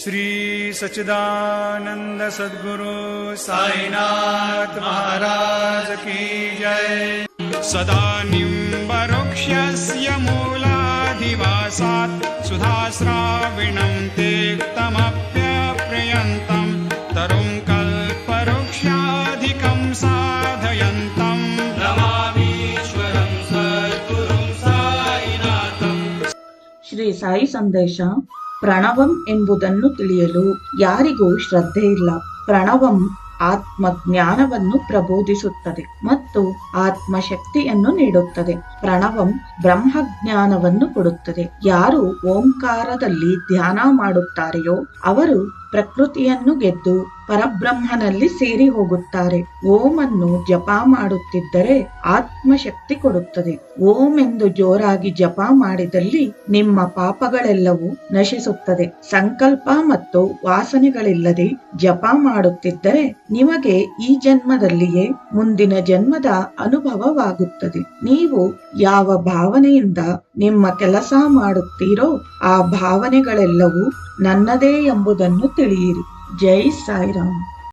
श्री सचिदानंद सदगुरु साईनाथ महाराज की जय। सदा निम्बरुक्षस्य मूलाधिवासा सुधास्राविणं तेक्तमप्यप्रयन्तं तरुं कल्पवृक्षाधिकं साधयन्तम् नमामीश्वरं श्री साई संदेशा। ಪ್ರಣವಂ ಎಂಬುದನ್ನು ತಿಳಿಯಲು ಯಾರಿಗೂ ಶ್ರದ್ಧೆ ಇಲ್ಲ. ಪ್ರಣವಂ ಆತ್ಮ ಜ್ಞಾನವನ್ನು ಪ್ರಬೋಧಿಸುತ್ತದೆ ಮತ್ತು ಆತ್ಮ ಶಕ್ತಿಯನ್ನು ನೀಡುತ್ತದೆ. ಪ್ರಣವಂ ಬ್ರಹ್ಮ ಜ್ಞಾನವನ್ನು ಕೊಡುತ್ತದೆ. ಯಾರು ಓಂಕಾರದಲ್ಲಿ ಧ್ಯಾನ ಮಾಡುತ್ತಾರೆಯೋ ಅವರು ಪ್ರಕೃತಿಯನ್ನು ಗೆದ್ದು ಪರಬ್ರಹ್ಮನಲ್ಲಿ ಸೇರಿ ಹೋಗುತ್ತಾರೆ. ಓಂ ಅನ್ನು ಜಪ ಮಾಡುತ್ತಿದ್ದರೆ ಆತ್ಮಶಕ್ತಿ ಕೊಡುತ್ತದೆ. ಓಂ ಎಂದು ಜೋರಾಗಿ ಜಪ ಮಾಡಿದಲ್ಲಿ ನಿಮ್ಮ ಪಾಪಗಳೆಲ್ಲವೂ ನಶಿಸುತ್ತದೆ. ಸಂಕಲ್ಪ ಮತ್ತು ವಾಸನೆಗಳಿಲ್ಲದೆ ಜಪ ಮಾಡುತ್ತಿದ್ದರೆ ನಿಮಗೆ ಈ ಜನ್ಮದಲ್ಲಿಯೇ ಮುಂದಿನ ಜನ್ಮದ ಅನುಭವವಾಗುತ್ತದೆ. ನೀವು ಯಾವ ಭಾವನೆಯಿಂದ ನಿಮ್ಮ ಕೆಲಸ ಮಾಡುತ್ತೀರೋ ಆ ಭಾವನೆಗಳೆಲ್ಲವೂ ನನ್ನದೇ ಎಂಬುದನ್ನು ತಿಳಿಯಿರಿ. Jay Sidon.